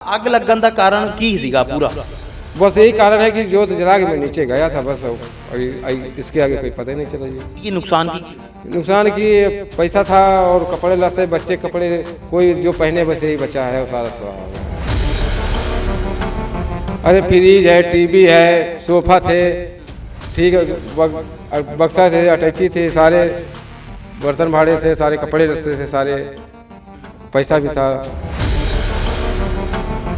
ਅੱਗ ਲੱਗਣ ਦਾ ਕਾਰਨ ਕੀ ਸੀਗਾ ਪੂਰਾ बस यही कारण है कि जोत जला के मैं नीचे गया था बस अभी अभी इसके आगे कोई पता ही नहीं चला जी ਕੀ ਨੁਕਸਾਨ ਕੀ नुकसान की पैसा था और कपड़े लत्ते बच्चे कपड़े कोई जो पहने बस यही बचा है वो सारा सुहा हो गया अरे फ्रिज है टीवी है सोफा थे ठीक है बग- बक्सा थे अटैची थे सारे बर्तन भाड़े थे सारे कपड़े लत्ते थे सारे पैसा भी था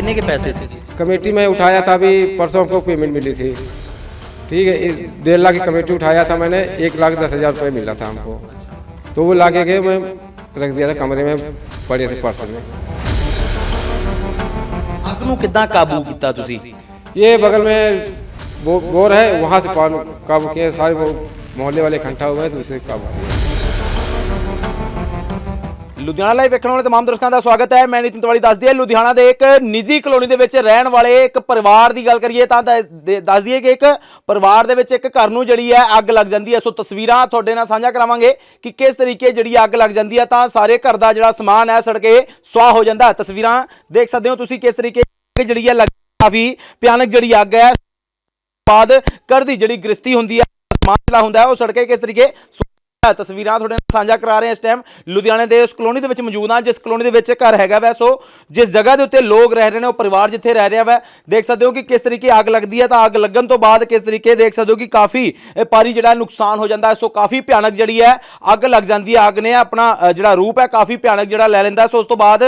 ਕਿੰਨੇ ਕੇ ਪੈਸੇ ਸੀ कमेटी में उठाया था अभी परसों हमको पेमेंट मिली थी ठीक है इस डेढ़ लाख की कमेटी उठाया था मैंने एक लाख दस हज़ार रुपये मिला था हमको तो वो लाके गए मैं रख दिया था कमरे में पड़े थे पर्स में ਅੱਗ ਨੂੰ ਕਿੱਦਾਂ ਕਾਬੂ ਕੀਤਾ ਤੁਸੀਂ ये बगल में वो बोर है वहाँ से पानी काबू किए सारे वो मोहल्ले वाले इकट्ठा हुए तो उसे काबू किया ਲੁਧਿਆਣਾ ਲਾਈਵ ਵੇਖਣ ਵਾਲੇ तमाम ਦਰਸ਼ਕਾਂ ਦਾ ਸਵਾਗਤ ਹੈ ਮੈਂ ਨਿਤਿਨ ਤਿਵਾੜੀ ਦੱਸ ਦਈਏ ਲੁਧਿਆਣਾ ਦੇ ਇੱਕ ਨਿੱਜੀ ਕਲੋਨੀ ਦੇ ਵਿੱਚ ਰਹਿਣ ਵਾਲੇ ਇੱਕ ਪਰਿਵਾਰ ਦੀ ਗੱਲ ਕਰੀਏ ਤਾਂ ਦੱਸ ਦੇ- ਦੱਸ ਦਈਏ ਕਿ ਇੱਕ ਪਰਿਵਾਰ ਦੇ ਵਿੱਚ ਇੱਕ ਘਰ ਨੂੰ ਜਿਹੜੀ ਹੈ ਅੱਗ ਲੱਗ ਜਾਂਦੀ ਹੈ ਸੋ ਤਸਵੀਰਾਂ ਤੁਹਾਡੇ ਨਾਲ ਸਾਂਝਾ ਕਰਾਵਾਂਗੇ ਕਿ ਕਿਸ ਤਰੀਕੇ ਜਿਹੜੀ ਅੱਗ ਲੱਗ ਜਾਂਦੀ ਹੈ ਤਾਂ ਸਾਰੇ ਘਰ ਦਾ ਜਿਹੜਾ ਸਮਾਨ ਹੈ ਸੜ ਕੇ ਸੁਆਹ ਹੋ ਜਾਂਦਾ ਹੈ ਤਸਵੀਰਾਂ ਦੇਖ ਸਕਦੇ ਹੋ ਤੁਸੀਂ ਕਿਸ ਤਰੀਕੇ ਅੱਗ ਜਿਹੜੀ ਹੈ ਲੱਗ ਕਾਫੀ ਭਿਆਨਕ ਜਿਹੜੀ ਅੱਗ ਹੈ ਬਾਅਦ ਘਰ ਦੀ ਜਿਹੜੀ ਗ੍ਰਸਤੀ ਹੁੰਦੀ ਹੈ ਸਮਾਨ ਜਿਹੜਾ ਹੁੰਦਾ ਹੈ ਉਹ ਸੜਕੇ ਕਿਸ ਤਰੀਕੇ ਸੁਆਹ ਹੈ। ਤਸਵੀਰਾਂ ਤੁਹਾਡੇ ਨਾਲ ਸਾਂਝਾ ਕਰਾ ਰਹੇ ਹਾਂ ਇਸ ਟਾਈਮ ਲੁਧਿਆਣੇ ਦੇ ਉਸ ਕਲੋਨੀ ਦੇ ਵਿੱਚ ਮੌਜੂਦ ਹਾਂ ਜਿਸ ਕਲੋਨੀ ਦੇ ਵਿੱਚ ਘਰ ਹੈਗਾ ਵੈ। ਸੋ ਜਿਸ ਜਗ੍ਹਾ ਦੇ ਉੱਤੇ ਲੋਕ ਰਹਿ ਰਹੇ ਨੇ ਉਹ ਪਰਿਵਾਰ ਜਿੱਥੇ ਰਹਿ ਰਿਹਾ ਵੈ ਦੇਖ ਸਕਦੇ ਹੋ ਕਿ ਕਿਸ ਤਰੀਕੇ ਅੱਗ ਲੱਗਦੀ ਹੈ। ਤਾਂ ਅੱਗ ਲੱਗਣ ਤੋਂ ਬਾਅਦ ਕਿਸ ਤਰੀਕੇ ਦੇਖ ਸਕਦੇ ਹੋ ਕਿ ਕਾਫੀ ਇਹ ਭਾਰੀ ਜਿਹੜਾ ਨੁਕਸਾਨ ਹੋ ਜਾਂਦਾ ਸੋ ਕਾਫੀ ਭਿਆਨਕ ਜਿਹੜੀ ਹੈ ਅੱਗ ਲੱਗ ਜਾਂਦੀ ਹੈ। ਅੱਗ ਨੇ ਆਪਣਾ ਜਿਹੜਾ ਰੂਪ ਹੈ ਕਾਫੀ ਭਿਆਨਕ ਜਿਹੜਾ ਲੈ ਲੈਂਦਾ ਸੋ ਉਸ ਤੋਂ ਬਾਅਦ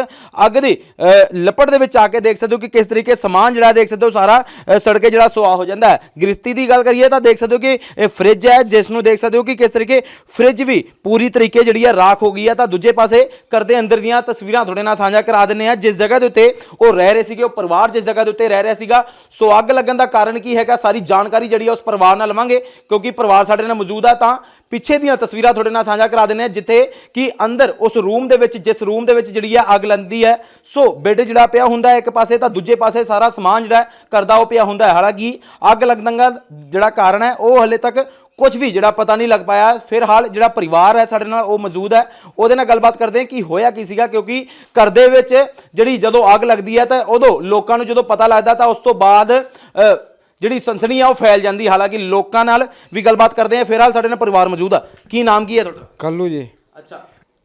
ਅੱਗ ਦੀ ਅ, ਲਪਟ ਦੇ ਵਿੱਚ ਆ ਕੇ ਦੇਖ ਸਕਦੇ ਹੋ ਕਿ ਕਿਸ ਤਰੀਕੇ ਸਮਾਨ ਜਿਹੜਾ ਦੇਖ ਸਕਦੇ ਹੋ ਸਾਰਾ ਅ, ਜਿਹੜਾ ਸੁਆਹ ਹੋ ਜਾਂਦਾ ਹੈ। ਗ੍ਰਿਸ਼ਤੀ ਦੀ ਗੱਲ ਕਰੀਏ ਤਾਂ ਦੇਖ ਸਕਦੇ ਹੋ ਕਿ ਇਹ ਫ੍ਰਿਜ ਹੈ ਜਿਸ ਨੂੰ ਦੇਖ ਸਕਦੇ ਹੋ ਕਿ ਕਿਸ ਤਰੀਕੇ ਫ੍ਰਿਜ ਵੀ ਪੂਰੀ ਤਰੀਕੇ ਜਿਹੜੀ ਹੈ ਰਾਖ ਹੋ ਗਈ ਹੈ ਤਾਂ ਦੂਜੇ ਪਾਸੇ ਕਰਦੇ ਅੰਦਰ ਦੀਆਂ ਤਸਵੀਰਾਂ ਤੁਹਾਡੇ ਨਾਲ ਸਾਂਝਾ ਕਰਾ ਦਿੰਨੇ ਆ ਜਿਸ ਜਗ੍ਹਾ ਦੇ ਉੱਤੇ ਉਹ ਰਹਿ ਰਹੇ ਸੀਗੇ, ਉਹ ਪਰਿਵਾਰ ਜਿਸ ਜਗ੍ਹਾ ਦੇ ਉੱਤੇ ਰਹਿ ਰਿਹਾ ਸੀਗਾ, ਸੋ ਅੱਗ ਲੱਗਣ ਦਾ ਕਾਰਨ ਕੀ ਹੈਗਾ, ਸਾਰੀ ਜਾਣਕਾਰੀ ਜਿਹੜੀ ਹੈ ਉਸ ਪਰਿਵਾਰ ਨਾਲ ਲਵਾਂਗੇ, ਕਿਉਂਕਿ ਪਰਿਵਾਰ ਸਾਡੇ ਨਾਲ ਮੌਜੂਦ ਆ, ਤਾਂ ਪਿੱਛੇ ਦੀਆਂ ਤਸਵੀਰਾਂ ਤੁਹਾਡੇ ਨਾਲ ਸਾਂਝਾ ਕਰਾ ਦਿੰਨੇ ਆ ਜਿੱਥੇ ਕਿ ਅੰਦਰ ਉਸ ਰੂਮ ਦੇ ਵਿੱਚ, ਜਿਸ ਰੂਮ ਦੇ ਵਿੱਚ ਜਿਹੜੀ ਹੈ ਅੱਗ ਲੰਦੀ ਹੈ, ਸੋ ਬੈੱਡ ਜਿਹੜਾ ਪਿਆ ਹੁੰਦਾ ਹੈ ਇੱਕ ਪਾਸੇ, ਤਾਂ ਦੂਜੇ ਪਾਸੇ ਸਾਰਾ ਸਮਾਨ ਜਿਹੜਾ ਹੈ ਕਰਦਾ ਉਹ ਪਿਆ ਹੁੰਦਾ ਹੈ। ਹਾਲਾਂਕਿ ਅੱਗ ਲੱਗਣ ਦਾ ਜਿਹੜਾ ਕਾਰਨ ਹੈ, ਉਹ ਹਲੇ ਤੱਕ ਕੁਝ ਵੀ ਜਿਹੜਾ ਪਤਾ ਨਹੀਂ ਲੱਗ ਪਾਇਆ ਫਿਰ ਹਾਲ ਜਿਹੜਾ ਪਰਿਵਾਰ ਹੈ ਸਾਡੇ ਨਾਲ ਉਹ ਮੌਜੂਦ ਹੈ ਉਹਦੇ ਨਾਲ ਗੱਲਬਾਤ ਕਰਦੇ ਹਾਂ ਕਿ ਹੋਇਆ ਕੀ ਸੀਗਾ ਕਿਉਂਕਿ ਘਰ ਦੇ ਵਿੱਚ ਜਿਹੜੀ ਜਦੋਂ ਅੱਗ ਲੱਗਦੀ ਹੈ ਤਾਂ ਉਦੋਂ ਲੋਕਾਂ ਨੂੰ ਜਦੋਂ ਪਤਾ ਲੱਗਦਾ ਤਾਂ ਉਸ ਤੋਂ ਬਾਅਦ ਅ, ਜਿਹੜੀ ਸਨਸਨੀ ਆ ਉਹ ਫੈਲ ਜਾਂਦੀ ਹਾਲਾਂਕਿ ਲੋਕਾਂ ਨਾਲ ਵੀ ਗੱਲਬਾਤ ਕਰਦੇ ਹਾਂ ਫਿਲਹਾਲ ਸਾਡੇ ਨਾਲ ਪਰਿਵਾਰ ਮੌਜੂਦ ਆ ਕੀ ਨਾਮ ਕੀ ਹੈ ਤੁਹਾਡਾ कल्लू जी ਅੱਛਾ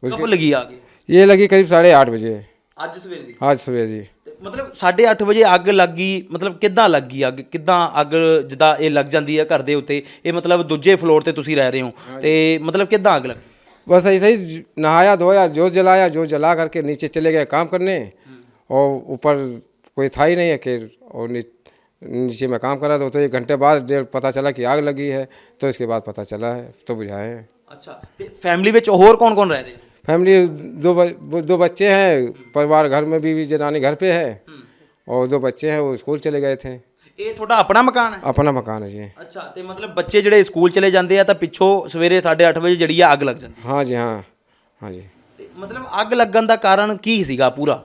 ਕਬ ਲੱਗੀ ਆ ਗਈ ये लगी करीब साढ़े आठ बजे ਅੱਜ ਸਵੇਰ ਦੀ आज सुबह जी ਤੇ ਮਤਲਬ 8:30 ਵਜੇ ਅੱਗ ਲੱਗੀ ਮਤਲਬ ਕਿੱਦਾਂ ਲੱਗੀ ਅੱਗ ਕਿੱਦਾਂ ਅੱਗ ਜਿੱਦਾਂ ਇਹ ਲੱਗ ਜਾਂਦੀ ਹੈ ਘਰ ਦੇ ਉੱਤੇ ਇਹ ਮਤਲਬ ਦੂਜੇ ਫਲੋਰ ਤੇ ਤੁਸੀਂ ਰਹਿ ਰਹੇ ਹੋ ਤੇ ਮਤਲਬ ਕਿੱਦਾਂ ਅੱਗ ਲੱਗੀ बस ऐसे ही नहाया धोया जो जलाया जो जला करके नीचे चले गए काम करने और ऊपर कोई था ही नहीं है कि और नी, नीचे में काम कर रहा था तो एक घंटे बाद डेढ़ पता चला कि आग लगी है तो इसके बाद पता चला है तो बुझाए हैं ਅੱਛਾ ਤੇ ਫੈਮਿਲੀ ਵਿੱਚ ਹੋਰ ਕੌਣ ਕੌਣ ਰਹਿ ਰਹੇ फैमिली दो ब- दो बच्चे हैं परिवार घर में बीवी जनानी घर पे है और दो बच्चे हैं वो स्कूल चले गए थे ਇਹ ਤੁਹਾਡਾ ਆਪਣਾ ਮਕਾਨ ਹੈ अपना मकान है जी ਅੱਛਾ ਤੇ ਮਤਲਬ ਬੱਚੇ ਜਿਹੜੇ ਸਕੂਲ ਚਲੇ ਜਾਂਦੇ ਆ ਤਾਂ ਪਿੱਛੋਂ ਸਵੇਰੇ 8:30 ਵਜੇ ਜਿਹੜੀ ਆ ਅੱਗ ਲੱਗ ਜਾਂਦੀ हाँ जी हाँ हाँ जी ਤੇ ਮਤਲਬ ਅੱਗ ਲੱਗਣ ਦਾ ਕਾਰਨ ਕੀ ਸੀਗਾ ਪੂਰਾ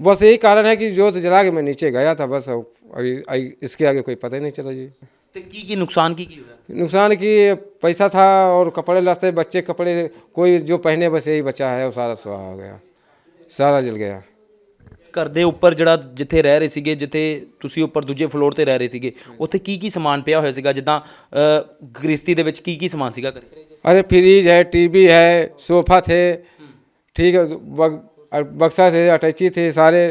बस यही कारण है कि जोत जला के मैं नीचे गया था बस अभी अभी इसके आगे कोई पता ही नहीं चला जी ਤੇ ਕੀ ਕੀ ਨੁਕਸਾਨ ਕੀ ਕੀ ਹੋਇਆ नुकसान की पैसा था और कपड़े लत्ते बच्चे कपड़े कोई जो पहने बस यही बचा है वो सारा सुहा हो गया सारा जल गया ਘਰ ਦੇ ਉੱਪਰ ਜਿਹੜਾ ਜਿੱਥੇ ਰਹਿ ਰਹੇ ਸੀਗੇ ਜਿੱਥੇ ਤੁਸੀਂ ਉੱਪਰ ਦੂਜੇ ਫਲੋਰ ਤੇ ਰਹਿ ਰਹੇ ਸੀਗੇ ਉੱਥੇ ਕੀ ਕੀ ਸਮਾਨ ਪਿਆ ਹੋਇਆ ਸੀਗਾ ਜਿੱਦਾਂ ਅ, ਗ੍ਰਿਸ਼ਤੀ ਦੇ ਵਿੱਚ ਕੀ ਕੀ ਸਮਾਨ ਸੀਗਾ ਘਰੇ अरे फ्रिज है टीवी है सोफा थे ठीक है बग, और बक्सा थे अटैची थे सारे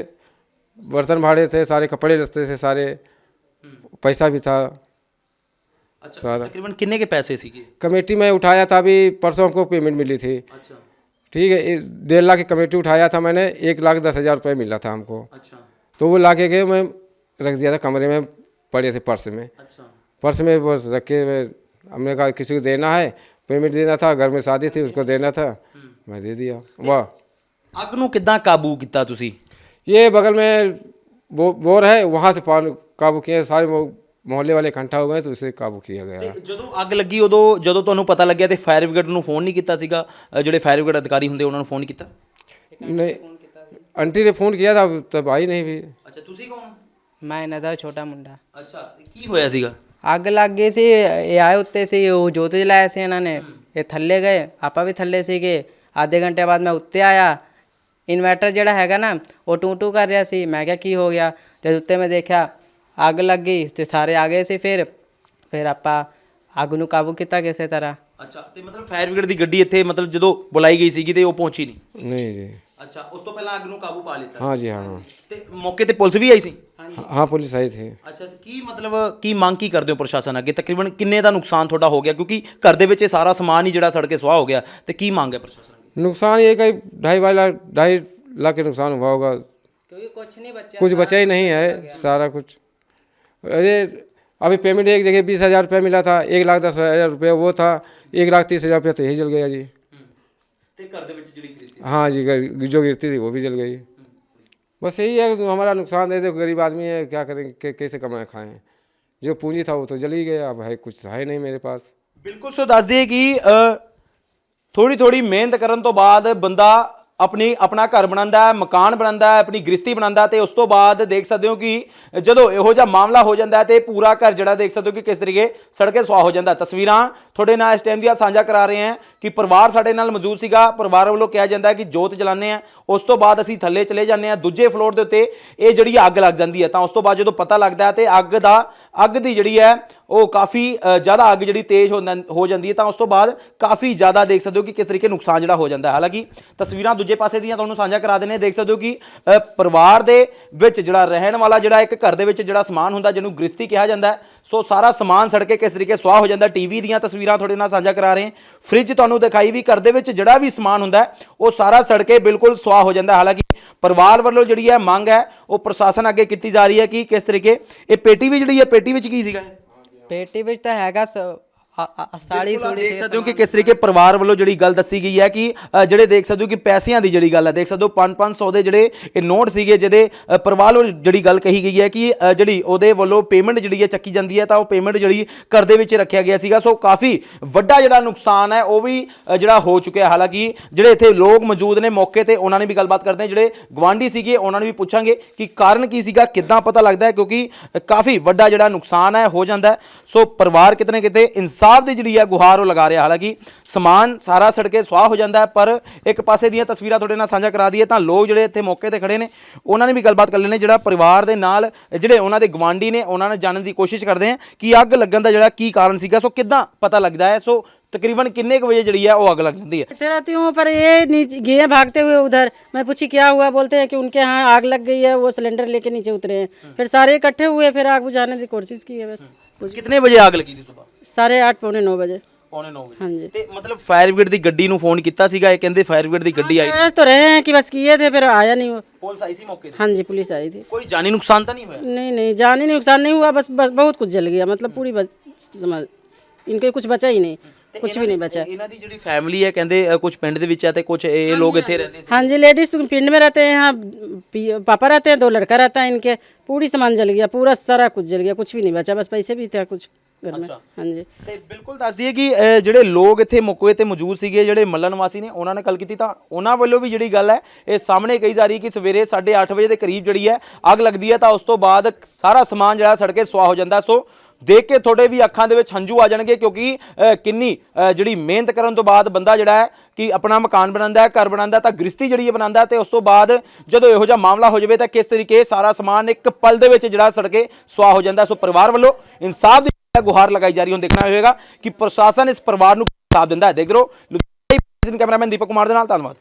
बर्तन भाड़े थे सारे कपड़े लत्ते थे सारे पैसा भी था ਅੱਛਾ ਤਕਰੀਬਨ ਕਿੰਨੇ ਕੇ ਪੈਸੇ ਸੀਗੇ कमेटी में उठाया था अभी परसों हमको पेमेंट मिली थी ਅੱਛਾ ठीक है इस डेढ़ लाख की कमेटी उठाया था मैंने एक लाख दस हज़ार रुपये मिला था हमको ਅੱਛਾ तो वो ला के गए मैं रख दिया था कमरे में पड़े थे पर्स में ਅੱਛਾ पर्स में बस रख के मैं हमने कहा किसी को देना है पेमेंट देना था घर में शादी थी उसको देना था मैं दे दिया वाह ਅੱਗ ਨੂੰ ਕਿੱਦਾਂ ਕਾਬੂ ਕੀਤਾ ਤੁਸੀਂ ये बगल में बो, बोर है वहाँ से पानी काबू किए सारे मो- मोहल्ले वाले इकट्ठा हुए तो उसे काबू किया गया ਤੇ ਜਦੋਂ ਅੱਗ ਲੱਗੀ ਉਦੋਂ ਜਦੋਂ ਤੁਹਾਨੂੰ ਪਤਾ ਲੱਗਿਆ ਤੇ ਫਾਇਰ ਬ੍ਰਿਗੇਡ ਨੂੰ ਫੋਨ ਨਹੀਂ ਕੀਤਾ ਸੀਗਾ ਅ, ਜਿਹੜੇ ਫਾਇਰ ਬ੍ਰਿਗੇਡ ਅਧਿਕਾਰੀ ਹੁੰਦੇ ਉਹਨਾਂ ਨੂੰ ਫੋਨ ਨਹੀਂ ਕੀਤਾ नहीं आंटी ने फ़ोन किया था तब आई नहीं भी ਅੱਛਾ ਤੁਸੀਂ ਕੌਣ ਮੈਂ ਇਹਨਾਂ ਦਾ ਛੋਟਾ ਮੁੰਡਾ ਅੱਛਾ ਕੀ ਹੋਇਆ ਸੀਗਾ ਅੱਗ ਲੱਗ ਗਈ ਸੀ ਇਹ ਆਏ ਉੱਤੇ ਸੀ ਉਹ ਜੋਤ ਜਲਾਇਆ ਸੀ ਇਹਨਾਂ ਨੇ ਇਹ ਥੱਲੇ ਗਏ ਆਪਾਂ ਵੀ ਥੱਲੇ ਸੀਗੇ ਆਧੇ ਘੰਟੇ ਬਾਅਦ ਮੈਂ ਉੱਤੇ ਆਇਆ ਇਨਵਰਟਰ ਜਿਹੜਾ ਹੈਗਾ ਨਾ ਉਹ ਟੂ ਟੂ ਕਰ ਰਿਹਾ ਸੀ ਮੈਂ ਕਿਹਾ ਕੀ ਹੋ ਗਿਆ ਜਦ ਉੱਤੇ ਮੈਂ ਦੇਖਿਆ ਅੱਗ ਲੱਗ ਗਈ ਤੇ ਸਾਰੇ ਆ ਗਏ ਸੀ ਫਿਰ ਫਿਰ ਆਪਾਂ ਅੱਗ ਨੂੰ ਕਾਬੂ ਕੀਤਾ ਕਿਸੇ ਤਰ੍ਹਾਂ ਅੱਛਾ ਤੇ ਮਤਲਬ ਫਾਇਰ ਬ੍ਰਿਗੇਡ ਦੀ ਗੱਡੀ ਇੱਥੇ ਮਤਲਬ ਜਦੋਂ ਬੁਲਾਈ ਗਈ ਸੀਗੀ ਤੇ ਉਹ ਪਹੁੰਚੀ ਨਹੀਂ नहीं जी ਅੱਛਾ ਉਸ ਤੋਂ ਪਹਿਲਾਂ ਅੱਗ ਨੂੰ ਕਾਬੂ ਪਾ ਲਿੱਤਾ हाँ जी हाँ हाँ ਤੇ ਮੌਕੇ ਤੇ ਪੁਲਿਸ ਵੀ ਆਈ ਸੀ हाँ पुलिस आई थी ਅੱਛਾ ਤੇ ਕੀ ਮਤਲਬ ਕੀ ਮੰਗ ਕੀ ਕਰਦੇ ਹੋ ਪ੍ਰਸ਼ਾਸਨ ਅੱਗੇ ਤਕਰੀਬਨ ਕਿੰਨੇ ਦਾ ਨੁਕਸਾਨ ਤੁਹਾਡਾ ਹੋ ਗਿਆ ਕਿਉਂਕਿ ਘਰ ਦੇ ਵਿੱਚ ਇਹ ਸਾਰਾ ਸਮਾਨ ਹੀ ਜਿਹੜਾ ਸੜ ਕੇ ਸੁਆਹ ਹੋ ਗਿਆ ਤੇ ਕੀ ਮੰਗ ਹੈ ਪ੍ਰਸ਼ਾਸਨ ਅੱਗੇ नुकसान ये कहीं ढाई बाई लाख ढाई लाख के नुकसान हुआ होगा ਕਿਉਂਕਿ ਕੁਝ ਨਹੀਂ ਬਚਿਆ कुछ बचा ही नहीं है सारा कुछ अरे अभी पेमेंट एक जगह बीस हज़ार रुपया मिला था एक लाख दस हज़ार रुपया वो था एक लाख तीस हज़ार रुपया तो यही जल गया जी ਤੇ ਘਰ ਦੇ ਵਿੱਚ ਜਿਹੜੀ ਗ੍ਰਿਸ਼ਤੀ हाँ जी ग- जो गिरती थी वो भी जल गई बस यही है कि हमारा नुकसान दे दे गरीब आदमी है क्या करें कै- कैसे कमाए खाएं जो पूंजी था वो तो जल ही गया अब है कुछ है नहीं मेरे पास ਬਿਲਕੁਲ ਸੋ ਦੱਸ ਦਈਏ ਕਿ ਥੋੜੀ ਥੋੜੀ ਮਿਹਨਤ ਕਰਨ ਤੋਂ ਬਾਅਦ ਬੰਦਾ ਆਪਣੀ, ਆਪਣਾ ਘਰ ਬਣਾਉਂਦਾ ਹੈ, ਮਕਾਨ ਬਣਾਉਂਦਾ ਹੈ, ਆਪਣੀ ਗ੍ਰਿਸ਼ਤੀ ਬਣਾਉਂਦਾ ਹੈ ਤੇ ਉਸ ਤੋਂ ਬਾਅਦ ਦੇਖ ਸਕਦੇ ਹੋ ਕਿ ਜਦੋਂ ਇਹੋ ਜਿਹਾ ਮਾਮਲਾ ਹੋ ਜਾਂਦਾ ਹੈ ਤੇ ਪੂਰਾ ਘਰ ਜਿਹੜਾ ਦੇਖ ਸਕਦੇ ਹੋ ਕਿ ਕਿਸ ਤਰੀਕੇ ਸੜਕੇ ਸੁਆਹ ਹੋ ਜਾਂਦਾ ਤਸਵੀਰਾਂ ਤੁਹਾਡੇ ਨਾਲ ਇਸ ਟਾਈਮ ਦੀਆਂ ਸਾਂਝਾ ਕਰਾ ਰਹੇ ਹਾਂ ਕਿ ਪਰਿਵਾਰ ਸਾਡੇ ਨਾਲ ਮੌਜੂਦ ਸੀਗਾ। ਪਰਿਵਾਰ ਵੱਲੋਂ ਕਿਹਾ ਜਾਂਦਾ ਕਿ ਜੋਤ ਜਲਾਉਂਦੇ ਆ ਉਸ ਤੋਂ ਬਾਅਦ ਅਸੀਂ ਥੱਲੇ ਚਲੇ ਜਾਂਦੇ ਆ ਦੂਜੇ ਫਲੋਰ ਦੇ ਉੱਤੇ ਇਹ ਜਿਹੜੀ ਅੱਗ ਲੱਗ ਜਾਂਦੀ ਹੈ ਤਾਂ ਉਸ ਤੋਂ ਬਾਅਦ ਜਦੋਂ ਪਤਾ ਲੱਗਦਾ ਹੈ ਤੇ ਅੱਗ ਦਾ, ਅੱਗ ਦੀ ਜਿਹੜੀ ਹੈ ਉਹ ਕਾਫੀ ਜ਼ਿਆਦਾ ਅੱਗ ਜਿਹੜੀ ਤੇਜ਼ ਹੋ ਹੋ ਜਾਂਦੀ ਹੈ ਤਾਂ ਉਸ ਤੋਂ ਬਾਅਦ ਕਾਫੀ ਜ਼ਿਆਦਾ ਦੇਖ ਸਕਦੇ ਹੋ ਕਿ ਕਿਸ ਤਰੀਕੇ ਨੁਕਸਾਨ ਜਿਹੜਾ ਹੋ ਜਾਂਦਾ ਹੈ। ਹਾਲਾਂਕਿ ਤਸਵੀਰਾਂ ਦੂਜੇ ਪਾਸੇ ਦੀਆਂ ਤੁਹਾਨੂੰ ਸਾਂਝਾ ਕਰਾ ਦਿੰਦੇ ਦੇਖ ਸਕਦੇ ਹੋ ਕਿ ਪਰਿਵਾਰ ਦੇ ਵਿੱਚ ਜਿਹੜਾ ਰਹਿਣ ਵਾਲਾ ਜਿਹੜਾ ਇੱਕ ਘਰ ਦੇ ਵਿੱਚ ਜਿਹੜਾ ਸਮਾਨ ਹੁੰਦਾ ਜਿਹਨੂੰ ਗ੍ਰਿਸ਼ਤੀ ਕਿਹਾ ਜਾਂਦਾ ਸੋ ਸਾਰਾ ਸਮਾਨ ਸੜ ਕੇ ਕਿਸ ਤਰੀਕੇ ਸੁਆਹ ਹੋ ਜਾਂਦਾ ਟੀਵੀ ਦੀਆਂ ਤਸਵੀਰਾਂ ਤੁਹਾਡੇ ਨਾਲ ਸਾਂਝਾ ਕਰਾ ਰਹੇ ਹਾਂ। ਫ੍ਰਿਜ ਤੁਹਾਨੂੰ ਦਿਖਾਈ ਵੀ ਘਰ ਦੇ ਵਿੱਚ ਜਿਹੜਾ ਵੀ ਸਮਾਨ ਹੁੰਦਾ ਉਹ ਸਾਰਾ ਸੜ ਕੇ ਬਿਲਕੁਲ ਸੁਆਹ ਹੋ ਜਾਂਦਾ ਹਾਲਾਂਕਿ ਪਰਿਵਾਰ ਵੱਲੋਂ ਜਿਹੜੀ ਹੈ ਮੰਗ ਹੈ, ਉਹ ਪ੍ਰਸ਼ਾਸਨ ਅੱਗੇ ਕੀਤੀ ਜਾ ਰਹੀ ਹੈ ਕਿ ਕਿਸ ਤਰੀਕੇ, ਇਹ ਪੇਟੀ ਵੀ ਜਿਹੜੀ ਹੈ, ਪੇਟੀ ਵਿੱਚ ਕੀ ਸੀਗਾ ਪੇਟੀ ਵਿੱਚ ਤਾਂ ਹੈਗਾ ਸ- ਆ- ਆ- ਸਾੜੀ ਬਿਲਕੁਲ ਆਹ ਥੋੜੀ ਦੇਖ ਸਕਦੇ ਹੋ ਕਿ ਕਿਸ ਤਰੀਕੇ ਪਰਿਵਾਰ ਵੱਲੋਂ ਜਿਹੜੀ ਗੱਲ ਦੱਸੀ ਗਈ ਹੈ ਕਿ ਜਿਹੜੇ ਦੇਖ ਸਕਦੇ ਹੋ ਕਿ ਪੈਸਿਆਂ ਦੀ ਜਿਹੜੀ ਗੱਲ ਹੈ ਦੇਖ ਸਕਦੇ ਹੋ 5-500 ਦੇ ਜਿਹੜੇ ਇਹ ਨੋਟ ਸੀਗੇ ਜਿਹਦੇ ਪਰਿਵਾਰ ਵੱਲੋਂ ਜਿਹੜੀ ਗੱਲ ਕਹੀ ਗਈ ਹੈ ਕਿ ਜਿਹੜੀ ਉਹਦੇ ਵੱਲੋਂ ਪੇਮੈਂਟ ਜਿਹੜੀ ਹੈ ਚੱਕੀ ਜਾਂਦੀ ਹੈ ਤਾਂ ਉਹ ਪੇਮੈਂਟ ਜਿਹੜੀ ਘਰ ਦੇ ਵਿੱਚ ਰੱਖਿਆ ਗਿਆ ਸੀਗਾ। ਸੋ ਕਾਫੀ ਵੱਡਾ ਜਿਹੜਾ ਨੁਕਸਾਨ ਹੈ ਉਹ ਵੀ ਜਿਹੜਾ ਹੋ ਚੁੱਕਿਆ। ਹਾਲਾਂਕਿ ਜਿਹੜੇ ਇੱਥੇ ਲੋਕ ਮੌਜੂਦ ਨੇ ਮੌਕੇ ਤੇ ਉਹਨਾਂ ਨੇ ਵੀ ਗੱਲਬਾਤ ਕਰਦੇ ਨੇ ਜਿਹੜੇ ਗਵਾਂਢੀ ਸੀਗੇ ਉਹਨਾਂ ਨੂੰ ਵੀ ਪੁੱਛਾਂਗੇ ਕਿ ਕਾਰਨ ਕੀ ਸੀਗਾ ਕਿੱਦਾਂ ਪਤਾ ਲੱਗਦਾ ਹੈ ਕਿਉਂਕਿ ਕਾਫੀ ਵੱਡਾ ਜਿਹੜਾ ਨੁਕਸਾਨ ਹੈ ਹੋ ਜਾਂਦਾ ਸੋ ਪਰਿਵਾਰ ਕਿਤੇ ਨਾ ਕਿਤੇ ਇਨਸਾਫ ਦੀ ਜਿਹੜੀ ਹੈ ਗੁਹਾਰ ਉਹ ਲਗਾ ਰਿਹਾ। ਹਾਲਾਂਕਿ ਸਮਾਨ ਸਾਰਾ ਸੜ ਕੇ ਹੋ ਜਾਂਦਾ ਪਰ ਇੱਕ ਪਾਸੇ ਦੀਆਂ ਤਸਵੀਰਾਂ ਤੁਹਾਡੇ ਨਾਲ ਸਾਂਝਾ ਕਰਾ ਦਈਏ ਤਾਂ ਲੋਕ ਜਿਹੜੇ ਇੱਥੇ ਮੌਕੇ ਤੇ ਖੜੇ ਨੇ ਉਹਨਾਂ ਨੇ ਵੀ ਗੱਲਬਾਤ ਕਰ ਲੈਣੇ ਜਿਹੜਾ ਪਰਿਵਾਰ ਦੇ ਨਾਲ ਜਿਹੜੇ ਉਹਨਾਂ ਦੇ ਗਵਾਂਢੀ ਨੇ ਉਹਨਾਂ ਨੇ ਜਾਣਨ ਦੀ ਕੋਸ਼ਿਸ਼ ਕਰਦੇ ਆ ਕਿ ਅੱਗ ਲੱਗਣ ਦਾ ਜਿਹੜਾ ਕੀ ਕਾਰਨ ਸੀਗਾ ਸੋ ਕਿਦਾਂ ਪਤਾ ਲੱਗਦਾ ਹੈ? ਸੋ तकरीबन कितने के बजे जड़ी है वो आग लग जाती है रहती हूँ पर ये गए भागते हुए उधर मैं पूछी क्या हुआ बोलते हैं कि उनके यहाँ आग लग गई है वो सिलेंडर लेके नीचे उतरे हैं फिर सारे इकट्ठे हुए फिर आग बुझाने की कोशिश की है बस कितने बजे आग लगी थी 8:30 ਪੌਣੇ ਵਜੇ। ਪੌਣੇ ਵਜੇ। ਹਾਂਜੀ। ਤੇ ਮਤਲਬ ਫਾਇਰ ਬ੍ਰਿਗੇਡ ਦੀ ਗੱਡੀ ਨੂੰ ਫੋਨ ਕੀਤਾ ਸੀਗਾ? ਇਹ ਕਹਿੰਦੇ ਫਾਇਰ ਬ੍ਰਿਗੇਡ ਦੀ ਗੱਡੀ ਆਈ। ਮੈਂ ਰਹੇ ਹਾਂ ਕਿ ਬਸ ਕੀਏ ਥੇ ਫਿਰ ਆਇਆ ਨਹੀਂ ਉਹ। ਪੁਲਿਸ ਆਈ ਸੀ ਮੌਕੇ ਤੇ? ਹਾਂਜੀ पुलिस आई थी ਕੋਈ ਜਾਨੀ ਨੁਕਸਾਨ ਤਾਂ ਨਹੀਂ ਹੋਇਆ? नहीं नहीं जानी नुकसान नहीं हुआ बस बस बहुत कुछ जल गया मतलब पूरी बच समझ इनके कुछ कुछ भी नहीं बचा ਇਹਨਾਂ ਦੀ ਜਿਹੜੀ ਫੈਮਿਲੀ ਹੈ ਕਹਿੰਦੇ ਕੁਝ ਪਿੰਡ ਦੇ ਵਿੱਚ ਹੈ ਤੇ ਕੁਝ ਇਹ ਲੋਕ ਇੱਥੇ ਰਹਿੰਦੇ ਸੀ हाँ जी लेडीज पिंड में रहते हैं यहाँ पी- पापा रहते हैं दो लड़का रहता है इनके पूरी सामान जल गया पूरा सारा कुछ जल गया कुछ भी नहीं बचा बस पैसे भी थे कुछ घर में हाँ जी ਤੇ ਬਿਲਕੁਲ ਦੱਸ ਦਈਏ ਕਿ ਅ, ਜਿਹੜੇ ਲੋਕ ਇੱਥੇ ਮੌਕੇ ਤੇ ਮੌਜੂਦ ਸੀਗੇ ਜਿਹੜੇ ਮੱਲਣ ਵਾਸੀ ਨੇ ਉਹਨਾਂ ਨੇ ਗੱਲ ਕੀਤੀ ਤਾਂ ਉਹਨਾਂ ਵੱਲੋਂ ਵੀ ਜਿਹੜੀ ਗੱਲ ਹੈ ਇਹ ਸਾਹਮਣੇ ਕਹੀ ਜਾ ਰਹੀ ਹੈ ਕਿ ਸਵੇਰੇ 8:30 ਵਜੇ ਦੇ ਕਰੀਬ ਜਿਹੜੀ ਹੈ ਅੱਗ ਲੱਗਦੀ ਹੈ ਤਾਂ ਉਸ ਤੋਂ ਬਾਅਦ ਸਾਰਾ ਸਮਾਨ ਜਿਹੜਾ ਸੜ ਕੇ ਸੁਆਹ ਹੋ ਜਾਂਦਾ ਸੋ ਦੇਖ ਕੇ ਤੁਹਾਡੇ ਵੀ ਅੱਖਾਂ ਦੇ ਵਿੱਚ ਹੰਝੂ ਆ ਜਾਣਗੇ ਕਿਉਂਕਿ ਕਿੰਨੀ ਜਿਹੜੀ ਮਿਹਨਤ ਕਰਨ ਤੋਂ ਬਾਅਦ ਬੰਦਾ ਜਿਹੜਾ ਹੈ ਕਿ ਆਪਣਾ ਮਕਾਨ ਬਣਾਉਂਦਾ ਹੈ, ਘਰ ਬਣਾਉਂਦਾ ਤਾਂ ਗ੍ਰਿਸ਼ਤੀ ਜਿਹੜੀ ਹੈ ਬਣਾਉਂਦਾ ਹੈ ਤੇ ਉਸ ਤੋਂ ਬਾਅਦ ਜਦੋਂ ਇਹੋ ਜਿਹਾ ਮਾਮਲਾ ਹੋ ਜਾਵੇ ਤਾਂ ਕਿਸ ਤਰੀਕੇ ਸਾਰਾ ਸਮਾਨ ਇੱਕ ਪਲ ਦੇ ਵਿੱਚ ਜਿਹੜਾ ਸੜ ਕੇ ਸੁਆਹ ਹੋ ਜਾਂਦਾ ਸੋ ਪਰਿਵਾਰ ਵੱਲੋਂ ਇਨਸਾਫ ਦੀ ਗੁਹਾਰ ਲਗਾਈ ਜਾ ਰਹੀ ਹੁਣ ਦੇਖਣਾ ਹੋਵੇਗਾ ਕਿ ਪ੍ਰਸ਼ਾਸਨ ਇਸ ਪਰਿਵਾਰ ਨੂੰ ਇਨਸਾਫ ਦਿੰਦਾ ਹੈ। ਦੇਖ ਲਓ ਲੁਧਿਆਣਾ ਕੈਮਰਾਮੈਨ ਦੀਪਕ ਕੁਮਾਰ ਦੇ ਨਾਲ, ਧੰਨਵਾਦ।